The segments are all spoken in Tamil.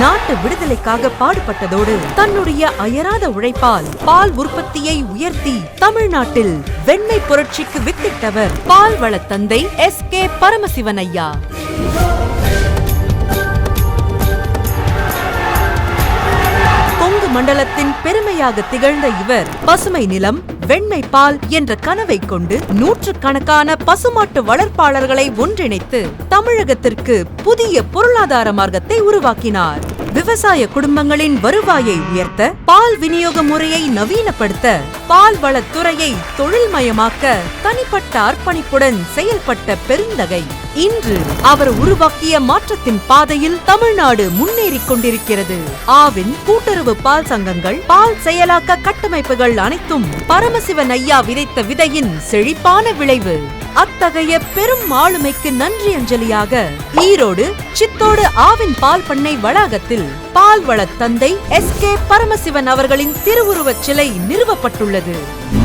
நாட்டு விடுதலைக்காக பாடுபட்டதோடு தன்னுடைய அயராத உழைப்பால் பால் உற்பத்தியை உயர்த்தி தமிழ்நாட்டில் வெண்மை புரட்சிக்கு வித்திட்டவர் பால்வள தந்தை எஸ் கே பரமசிவன் ஐயா. மண்டலத்தின் பெருமையாக திகழ்ந்த இவர் பசுமை நிலம் வெண்மை பால் என்ற கனவை கொண்டு நூற்றுக்கணக்கான பசுமாட்டு வளர்ப்பாளர்களை ஒன்றிணைத்து தமிழகத்திற்கு புதிய பொருளாதார மார்க்கத்தை உருவாக்கினார். விவசாய குடும்பங்களின் வருவாயை உயர்த்த பால் விநியோக முறையை நவீனப்படுத்த பால் வளத்துறையை தொழில்மயமாக்க தனிப்பட்ட அர்ப்பணிப்புடன் செயல்பட்ட பெருந்தகை. இன்று அவர் உருவாக்கிய மாற்றத்தின் பாதையில் தமிழ்நாடு முன்னேறிக் கொண்டிருக்கிறது. ஆவின் கூட்டுறவு பால் சங்கங்கள் பால் செயலாக்க கட்டமைப்புகள் அனைத்தும் பரமசிவன் ஐயா விதைத்த விதையின் செழிப்பான விளைவு. அத்தகைய பெரும் ஆளுமைக்கு நன்றி அஞ்சலியாக ஈரோடு சித்தோடு ஆவின் பால் பண்ணை வளாகத்தில் பால்வள தந்தை எஸ் கே பரமசிவன் அவர்களின் திருவுருவச் சிலை நிறுவப்பட்டுள்ளது.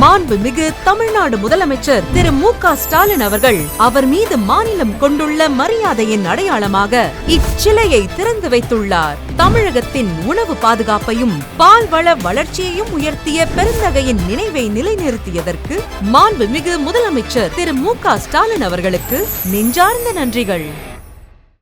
மாண்புமிகு தமிழ்நாடு முதலமைச்சர் திரு மு க ஸ்டாலின் அவர்கள் அவர் மீது மாநிலம் கொண்டுள்ள மரியாதையின் அடையாளமாக இச்சிலையை திறந்து வைத்துள்ளார். தமிழகத்தின் உணவு பாதுகாப்பையும் பால்வள வளர்ச்சியையும் உயர்த்திய பெருந்தகையின் நினைவை நிலைநிறுத்தியதற்கு மாண்புமிகு முதலமைச்சர் திரு மு க ஸ்டாலின் அவர்களுக்கு நெஞ்சார்ந்த நன்றிகள்.